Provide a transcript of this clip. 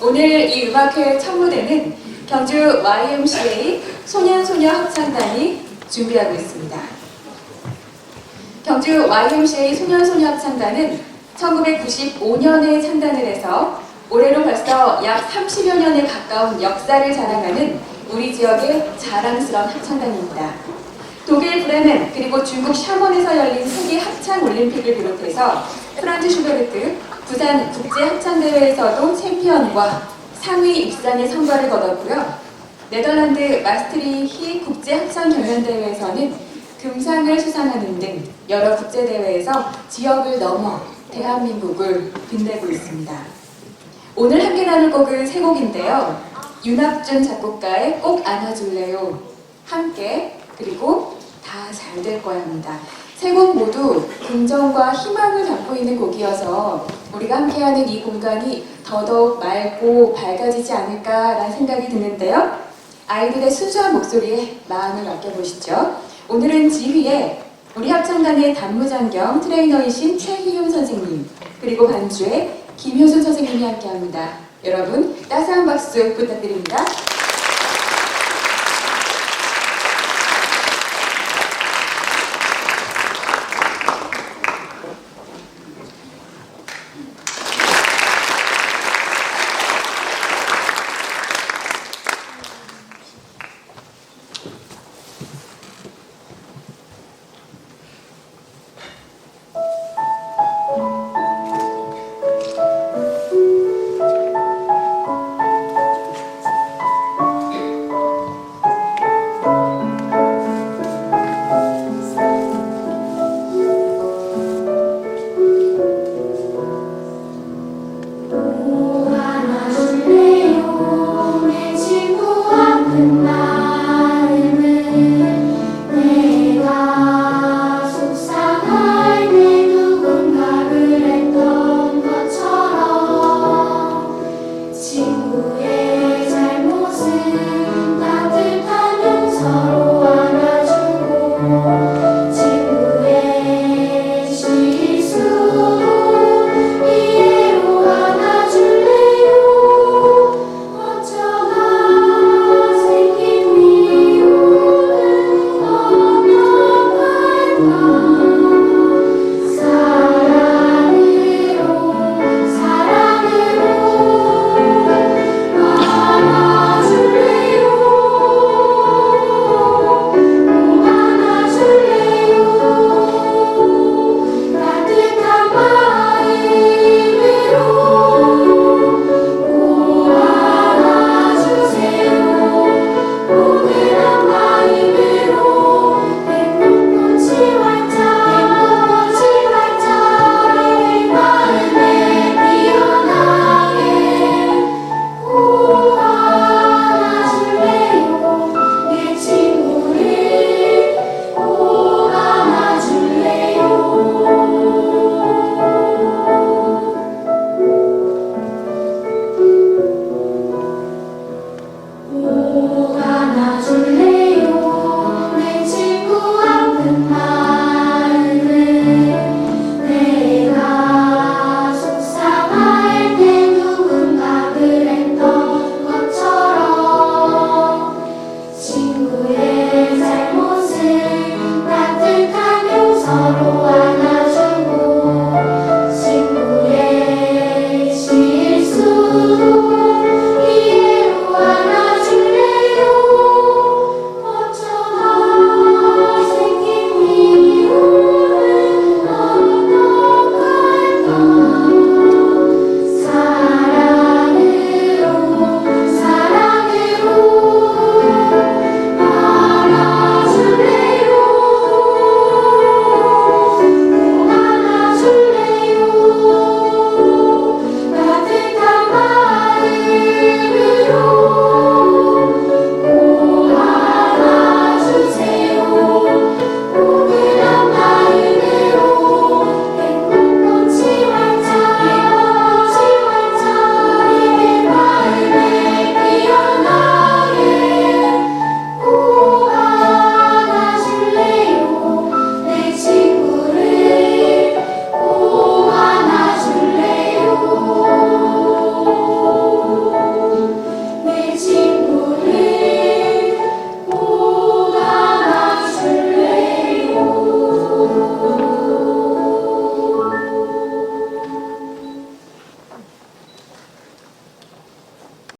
오늘 이 음악회 첫 무대는 경주 YMCA 소년소녀 합창단이 준비하고 있습니다. 경주 YMCA 소년소녀 합창단은 1995년에 창단을 해서 올해로 벌써 약 30여 년에 가까운 역사를 자랑하는 우리 지역의 자랑스러운 합창단입니다. 독일 브레멘 그리고 중국 샤먼에서 열린 세계 합창 올림픽을 비롯해서 프란츠 슈베르트 부산 국제 합창 대회에서도 챔피언과 상위 입상의 성과를 거뒀고요. 네덜란드 마스트리히 국제 합창 경연 대회에서는 금상을 수상하는 등 여러 국제 대회에서 지역을 넘어 대한민국을 빛내고 있습니다. 오늘 함께 나눌 곡은 세 곡인데요. 윤학준 작곡가의 꼭 안아줄래요. 함께 그리고 다 잘 될 거야 합니다. 세 곡 모두 긍정과 희망을 담고 있는 곡이어서 우리가 함께하는 이 공간이 더더욱 맑고 밝아지지 않을까라는 생각이 드는데요. 아이들의 순수한 목소리에 마음을 맡겨보시죠. 오늘은 지휘에 우리 합창단의 단무장경 트레이너이신 최희윤 선생님 그리고 반주에 김효순 선생님이 함께합니다. 여러분 따스한 박수 부탁드립니다. Música